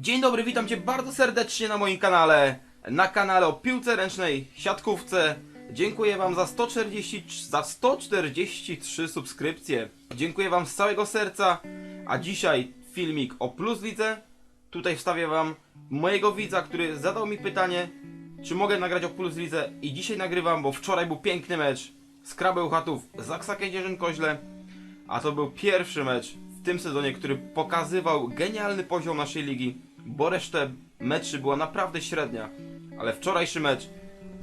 Dzień dobry, witam Cię bardzo serdecznie na moim kanale. Na kanale o piłce ręcznej, siatkówce. Dziękuję Wam za 140, za 143 subskrypcje. Dziękuję Wam z całego serca. A dzisiaj filmik o Plus Lidze. Tutaj wstawię Wam mojego widza, który zadał mi pytanie, czy mogę nagrać o Plus Lidze. I dzisiaj nagrywam, bo wczoraj był piękny mecz z Krabełchatów z Aksa Kędzierzyn-Koźle. A to był pierwszy mecz w tym sezonie, który pokazywał genialny poziom naszej ligi, bo resztę meczy była naprawdę średnia. Ale wczorajszy mecz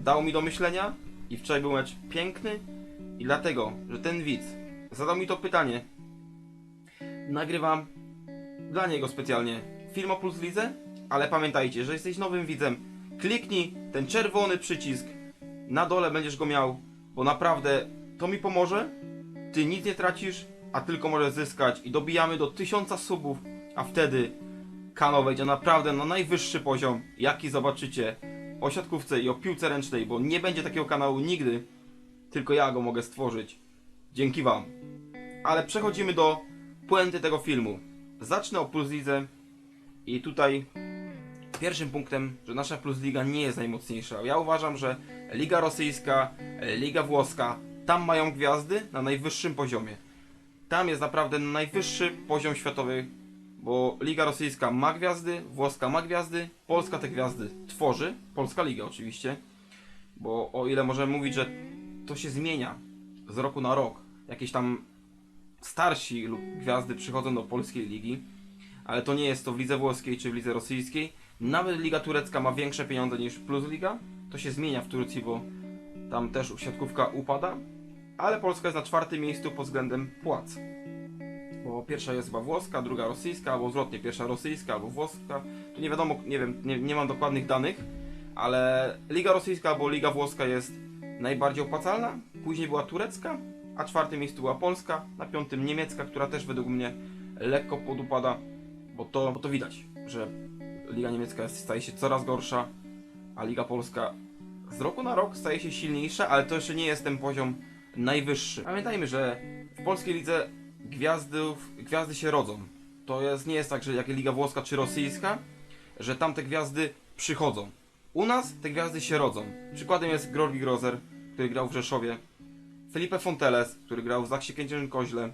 dał mi do myślenia i wczoraj był mecz piękny i dlatego, że ten widz zadał mi to pytanie, nagrywam dla niego specjalnie film o Plus Lidze, ale pamiętajcie, że jesteś nowym widzem, kliknij ten czerwony przycisk, na dole będziesz go miał, bo naprawdę to mi pomoże, ty nic nie tracisz, a tylko możesz zyskać i dobijamy do 1000 subów, a wtedy kanał wejdzie naprawdę na najwyższy poziom, jaki zobaczycie o siatkówce i o piłce ręcznej, bo nie będzie takiego kanału nigdy, tylko ja go mogę stworzyć. Dzięki Wam. Ale przechodzimy do puenty tego filmu. Zacznę o Plus Lidze i tutaj pierwszym punktem, że nasza Plus Liga nie jest najmocniejsza. Ja uważam, że Liga Rosyjska, Liga Włoska, tam mają gwiazdy na najwyższym poziomie. Tam jest naprawdę najwyższy poziom światowy, bo Liga Rosyjska ma gwiazdy, Włoska ma gwiazdy, Polska te gwiazdy tworzy, Polska Liga oczywiście, bo o ile możemy mówić, że to się zmienia z roku na rok, jakieś tam starsi lub gwiazdy przychodzą do polskiej ligi, ale to nie jest to w lidze włoskiej czy w lidze rosyjskiej. Nawet Liga Turecka ma większe pieniądze niż Plus Liga. To się zmienia w Turcji, bo tam też siatkówka upada, ale Polska jest na czwartym miejscu pod względem płac. Bo pierwsza jest chyba włoska, druga rosyjska, albo zwrotnie, pierwsza rosyjska albo włoska. Tu nie wiadomo, nie wiem, nie, nie mam dokładnych danych, ale Liga Rosyjska albo Liga Włoska jest najbardziej opłacalna. Później była turecka, a czwartym miejscu była Polska, na piątym niemiecka, która też według mnie lekko podupada, bo to, bo to widać, że Liga Niemiecka jest, staje się coraz gorsza, a Liga Polska z roku na rok staje się silniejsza, ale to jeszcze nie jest ten poziom najwyższy. Pamiętajmy, że w polskiej lidze gwiazdów, gwiazdy się rodzą. To jest, nie jest tak, że jak Liga Włoska czy rosyjska, że tam te gwiazdy przychodzą. U nas te gwiazdy się rodzą. Przykładem jest Georgi Grozer, który grał w Rzeszowie, Felipe Fonteles, który grał w Zaksie Kędzierzyn-Koźle.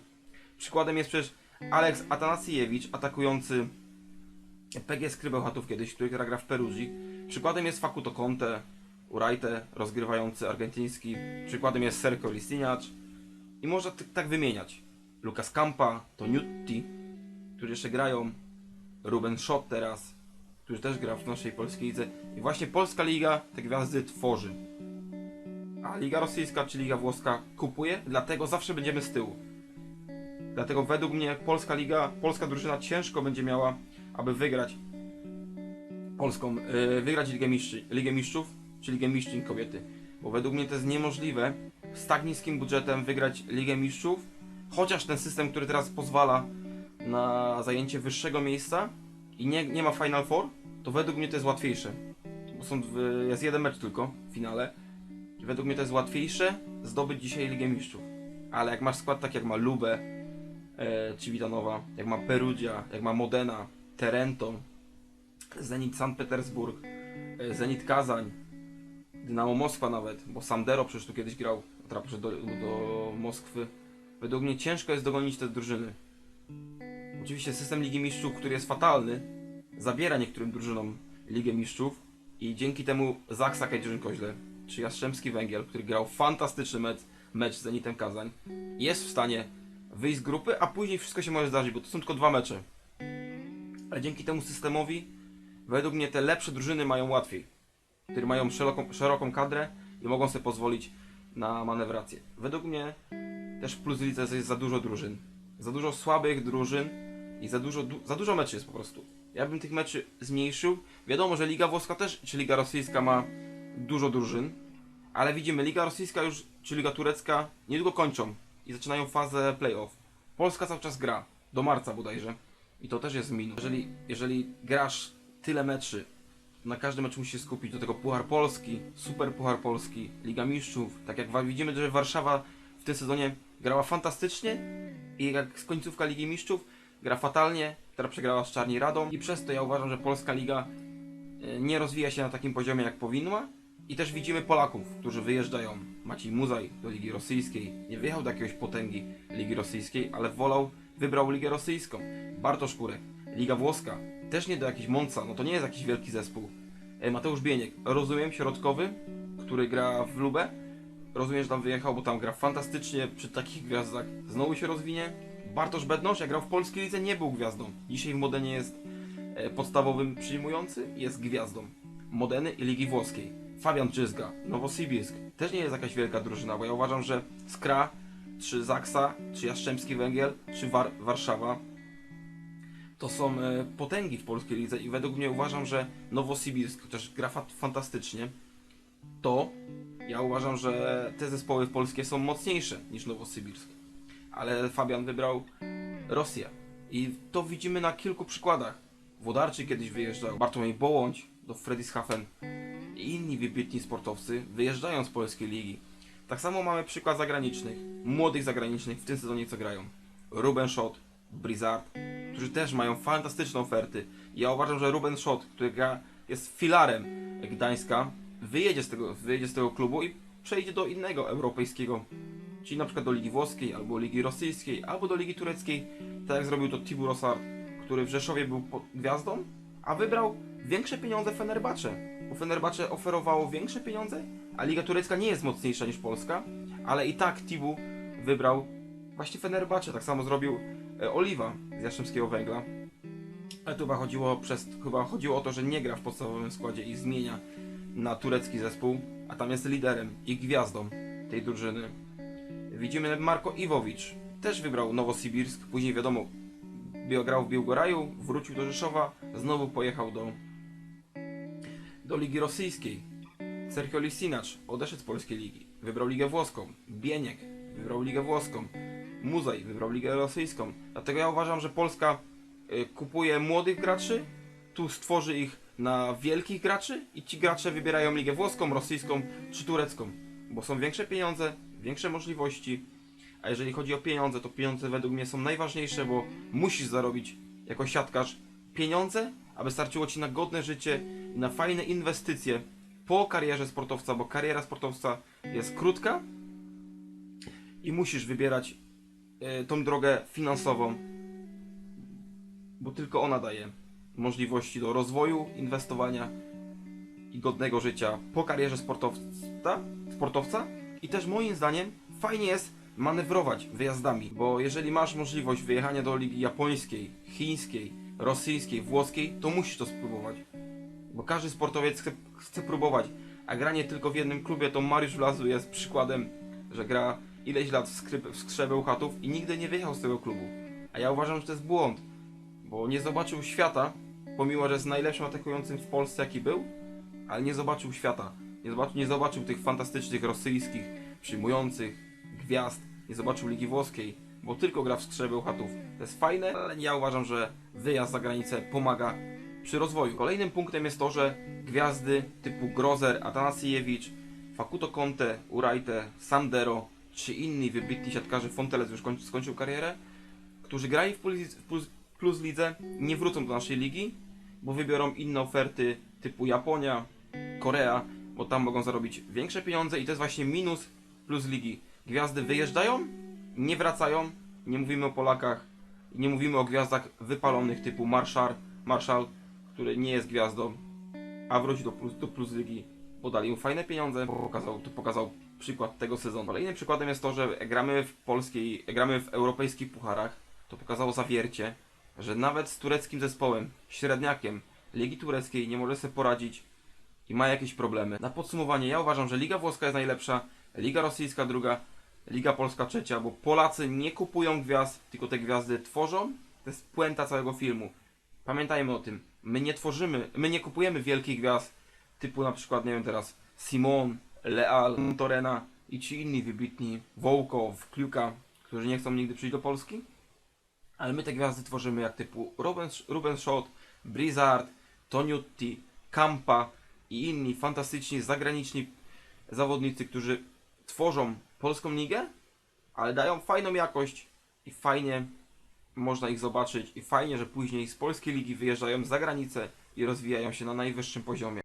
Przykładem jest przecież Aleks Atanasiewicz, atakujący PG Skrybełchatów kiedyś, który gra w Peruzji. Przykładem jest Facuto Conte, Urajte, rozgrywający argentyński. Przykładem jest Sergio Listiniacz. I można tak wymieniać. Lucas Campa, Toniutti, którzy jeszcze grają. Ruben Schott teraz, który też gra w naszej polskiej lidze. I właśnie polska liga te gwiazdy tworzy. A liga rosyjska czy liga włoska kupuje, dlatego zawsze będziemy z tyłu. Dlatego według mnie polska liga, polska drużyna ciężko będzie miała, aby wygrać polską, yy, wygrać Ligę, Mistrzy, Ligę Mistrzów czy Ligę Mistrzyń kobiety. Bo według mnie to jest niemożliwe z tak niskim budżetem wygrać Ligę Mistrzów, chociaż ten system, który teraz pozwala na zajęcie wyższego miejsca i nie, nie ma Final Four, to według mnie to jest łatwiejsze. Bo są, jest jeden mecz tylko w finale. I według mnie to jest łatwiejsze zdobyć dzisiaj Ligę Mistrzów. Ale jak masz skład tak jak ma Lubę, e, Civitanowa, jak ma Perugia, jak ma Modena, Terento, Zenit Sankt Petersburg, e, Zenit Kazań, Dynamo Moskwa nawet, bo Sandero przecież tu kiedyś grał, poszedł do, do Moskwy. Według mnie ciężko jest dogonić te drużyny. Oczywiście system Ligi Mistrzów, który jest fatalny, zabiera niektórym drużynom Ligę Mistrzów i dzięki temu Zaksa Kędzierzyn-Koźle czy Jastrzębski Węgiel, który grał fantastyczny mecz, mecz z Zenitem Kazań, jest w stanie wyjść z grupy, a później wszystko się może zdarzyć, bo to są tylko dwa mecze. Ale dzięki temu systemowi, według mnie te lepsze drużyny mają łatwiej, które mają szeroką, szeroką kadrę i mogą sobie pozwolić na manewrację. Według mnie też Plus Lidze jest za dużo drużyn. Za dużo słabych drużyn i za dużo, du- za dużo meczy jest po prostu. Ja bym tych meczy zmniejszył. Wiadomo, że Liga Włoska też, czy Liga Rosyjska ma dużo drużyn, ale widzimy, Liga Rosyjska już, czy Liga Turecka niedługo kończą i zaczynają fazę playoff. Polska cały czas gra, do marca bodajże. I to też jest minus. Jeżeli, jeżeli grasz tyle meczy, na każdym meczu musisz się skupić. Do tego Puchar Polski, Super Puchar Polski, Liga Mistrzów. Tak jak widzimy, że Warszawa w tym sezonie grała fantastycznie i jak z końcówka Ligi Mistrzów gra fatalnie, która przegrała z Czarni Radą i przez to ja uważam, że polska liga e, nie rozwija się na takim poziomie jak powinna. I też widzimy Polaków, którzy wyjeżdżają. Maciej Muzaj do Ligi Rosyjskiej. Nie wyjechał do jakiegoś potęgi Ligi Rosyjskiej, ale wolał, wybrał Ligę Rosyjską. Bartosz Kurek, Liga Włoska. Też nie do jakiejś Monca, no to nie jest jakiś wielki zespół. E, Mateusz Bieniek, rozumiem, środkowy, który gra w Lubę. Rozumiem, że tam wyjechał, bo tam gra fantastycznie przy takich gwiazdach. Znowu się rozwinie. Bartosz Bednosz, jak grał w polskiej lidze, nie był gwiazdą. Dzisiaj w Modenie jest e, podstawowym przyjmujący, jest gwiazdą. Modeny i Ligi Włoskiej. Fabian Czyzga, Nowosibirsk. Też nie jest jakaś wielka drużyna, bo ja uważam, że Skra, czy Zaksa, czy Jastrzębski Węgiel, czy War Warszawa to są e, potęgi w polskiej lidze i według mnie uważam, że Nowosibirsk, chociaż gra fa- fantastycznie, to ja uważam, że te zespoły polskie są mocniejsze niż Nowosybirsk. Ale Fabian wybrał Rosję. I to widzimy na kilku przykładach. Włodarczyk kiedyś wyjeżdżał, Bartłomiej Bołądź do Friedrichshafen i inni wybitni sportowcy wyjeżdżają z polskiej ligi. Tak samo mamy przykład zagranicznych, młodych zagranicznych w tym sezonie co grają. Ruben Schott, Brizard, którzy też mają fantastyczne oferty. Ja uważam, że Ruben Schott, który gra, jest filarem Gdańska, wyjedzie z, tego, wyjedzie z tego klubu i przejdzie do innego europejskiego, czyli na przykład do Ligi Włoskiej, albo Ligi Rosyjskiej, albo do Ligi Tureckiej, tak jak zrobił to Tibur Rosard, który w Rzeszowie był gwiazdą, a wybrał większe pieniądze Fenerbahce, bo Fenerbahce oferowało większe pieniądze, a Liga Turecka nie jest mocniejsza niż Polska, ale i tak Tibu wybrał właśnie Fenerbahce, tak samo zrobił e, Oliwa z Jastrzębskiego Węgla. Ale tu chyba chodziło, przez, chyba chodziło o to, że nie gra w podstawowym składzie i zmienia na turecki zespół, a tam jest liderem i gwiazdą tej drużyny. Widzimy Marko Iwowicz, też wybrał Nowosibirsk, później wiadomo, grał w Biłgoraju, wrócił do Rzeszowa, znowu pojechał do, do Ligi Rosyjskiej. Sergio Lisinacz odeszedł z polskiej ligi, wybrał Ligę Włoską. Bieniek wybrał Ligę Włoską. Muzaj wybrał Ligę Rosyjską. Dlatego ja uważam, że Polska y, kupuje młodych graczy, tu stworzy ich na wielkich graczy i ci gracze wybierają Ligę Włoską, Rosyjską czy Turecką. Bo są większe pieniądze, większe możliwości. A jeżeli chodzi o pieniądze, to pieniądze według mnie są najważniejsze, bo musisz zarobić jako siatkarz pieniądze, aby starczyło ci na godne życie i na fajne inwestycje po karierze sportowca, bo kariera sportowca jest krótka i musisz wybierać e, tą drogę finansową, bo tylko ona daje możliwości do rozwoju, inwestowania i godnego życia po karierze sportowca, sportowca. I też moim zdaniem fajnie jest manewrować wyjazdami, bo jeżeli masz możliwość wyjechania do ligi japońskiej, chińskiej, rosyjskiej, włoskiej, to musisz to spróbować. Bo każdy sportowiec chce, chce próbować, a granie tylko w jednym klubie, to Mariusz Wlazu jest przykładem, że gra ileś lat w, skryp, w skrzebe Uchatów i nigdy nie wyjechał z tego klubu. A ja uważam, że to jest błąd, bo nie zobaczył świata, pomimo, że jest najlepszym atakującym w Polsce jaki był, ale nie zobaczył świata. Nie zobaczył, nie zobaczył tych fantastycznych rosyjskich, przyjmujących gwiazd, nie zobaczył Ligi Włoskiej, bo tylko gra w skrzebe Uchatów. To jest fajne, ale ja uważam, że wyjazd za granicę pomaga przy rozwoju. Kolejnym punktem jest to, że gwiazdy typu Grozer, Atanasiewicz, Fakuto Conte, Urajte, Sandero czy inni wybitni siatkarze, Fonteles już kończy, skończył karierę, którzy grali w plus, w plus lidze, nie wrócą do naszej ligi, bo wybiorą inne oferty typu Japonia, Korea, bo tam mogą zarobić większe pieniądze i to jest właśnie minus plus ligi. Gwiazdy wyjeżdżają, nie wracają, nie mówimy o Polakach, nie mówimy o gwiazdach wypalonych typu Marshall, Marshall który nie jest gwiazdą, a wróci do plus, do plus ligi, bo dali mu fajne pieniądze, pokazał, to pokazał przykład tego sezonu. Kolejnym przykładem jest to, że gramy w polskiej, gramy w europejskich pucharach, to pokazało zawiercie, że nawet z tureckim zespołem, średniakiem Ligi Tureckiej nie może sobie poradzić i ma jakieś problemy. Na podsumowanie, ja uważam, że Liga Włoska jest najlepsza, Liga Rosyjska druga, Liga Polska trzecia, bo Polacy nie kupują gwiazd, tylko te gwiazdy tworzą. To jest puenta całego filmu. Pamiętajmy o tym. My nie tworzymy, my nie kupujemy wielkich gwiazd, typu na przykład, nie wiem teraz, Simon, Leal, Torena i ci inni wybitni, Wołkow, Kliuka, którzy nie chcą nigdy przyjść do Polski. Ale my te gwiazdy tworzymy jak typu Ruben, Ruben Schott, Brizard, Toniutti, Kampa i inni fantastyczni, zagraniczni zawodnicy, którzy tworzą polską ligę, ale dają fajną jakość i fajnie można ich zobaczyć i fajnie, że później z polskiej ligi wyjeżdżają za granicę i rozwijają się na najwyższym poziomie.